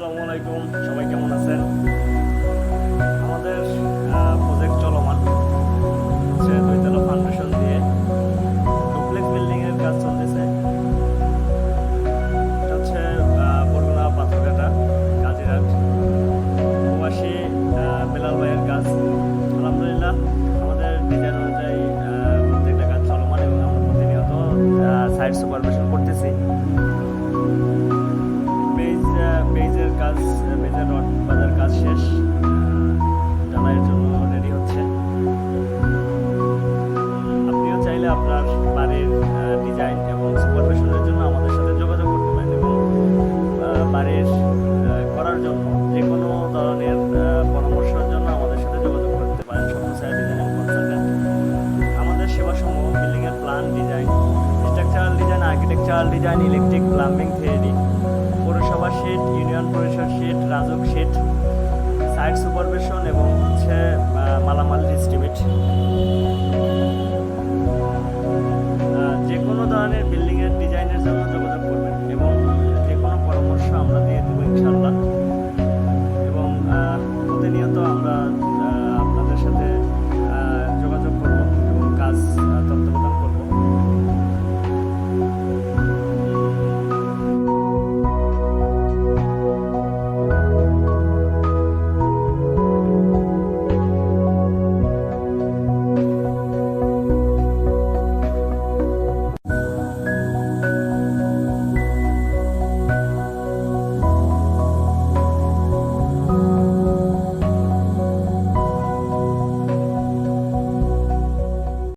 আসসালামু আলাইকুম। সবাই কেমন আছেন? আমাদের প্রজেক্ট চলমান। হচ্ছে দুইতলা ফাউন্ডেশন দিয়ে ডুপ্লেক্স এর কাজ চলতেছে। হচ্ছে বরগুনা পাথরঘাটা কাজিরাট প্রবাসী বেলাল ভাইয়ের কাজ। আলহামদুলিল্লাহ, আমাদের ডিজাইন অনুযায়ী প্রত্যেকটা কাজ চলমান এবং আমরা প্রতিনিয়ত site supervision architectural design electric plumbing Thierry পৌরসভা শেড ইউনিয়ন পরিষদ shed RAJUK shed site supervision এবং হচ্ছে মালামাল ডিস্ট্রিবিউট